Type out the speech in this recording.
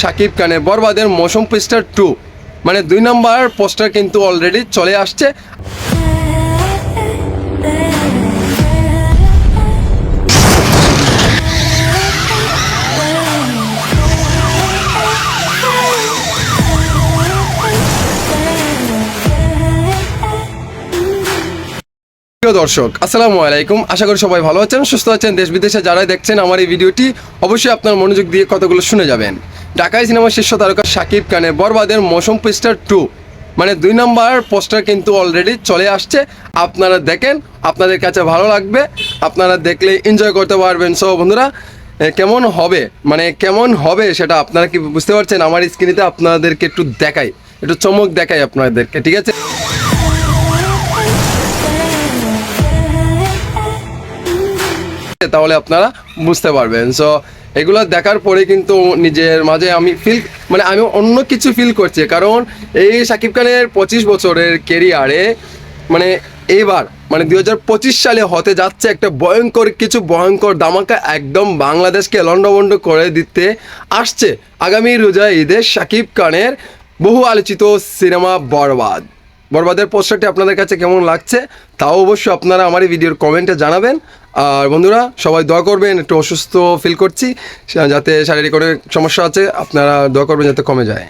শাকিব খানের বরবাদের মৌসুম পোস্টার টু। মানে দুই নম্বর পোস্টার কিন্তু অলরেডি চলে আসছে। প্রিয় দর্শক, আসসালামু আলাইকুম। আশা করি সবাই ভালো আছেন, সুস্থ আছেন। দেশ বিদেশে যারাই দেখছেন আমার এই ভিডিওটি, অবশ্যই আপনার মনোযোগ দিয়ে কতগুলো শুনে যাবেন। ঢাকায় সিনেমার শীর্ষ তারকা শাকিব খানের বরবাদের মৌসুম পোস্টার টু। মানে দুই নম্বর পোস্টার কিন্তু অলরেডি চলে আসছে। আপনারা দেখেন, আপনাদের কাছে ভালো লাগবে, আপনারা দেখলে এনজয় করতে পারবেন। সো বন্ধুরা কেমন হবে? মানে কেমন হবে সেটা আপনারা কি বুঝতে পারছেন? আমার স্ক্রিনেতে আপনাদেরকে একটু দেখাই, একটু চমক দেখাই আপনাদেরকে, ঠিক আছে? তাহলে আপনারা বুঝতে পারবেন। সো এগুলো দেখার পরে কিন্তু নিজের মাঝে আমি ফিল মানে আমি অন্য কিছু ফিল করছি। কারণ এই সাকিব খানের পঁচিশ বছরের কেরিয়ারে মানে এইবার মানে দুই হাজার পঁচিশ সালে হতে যাচ্ছে একটা ভয়ঙ্কর, কিছু ভয়ঙ্কর দামাকা একদম বাংলাদেশকে লন্ডভন্ড করে দিতে আসছে। আগামী রোজা ঈদে সাকিব খানের বহু আলোচিত সিনেমা বরবাদ। বরবাদের পোস্টারটি আপনাদের কাছে কেমন লাগছে, তাও অবশ্যই আপনারা আমার এই ভিডিওর কমেন্টে জানাবেন। আর বন্ধুরা, সবাই দোয়া করবেন, একটু অসুস্থ ফিল করছি যাতে শারীরিক সমস্যা আছে, আপনারা দোয়া করবেন যাতে কমে যায়।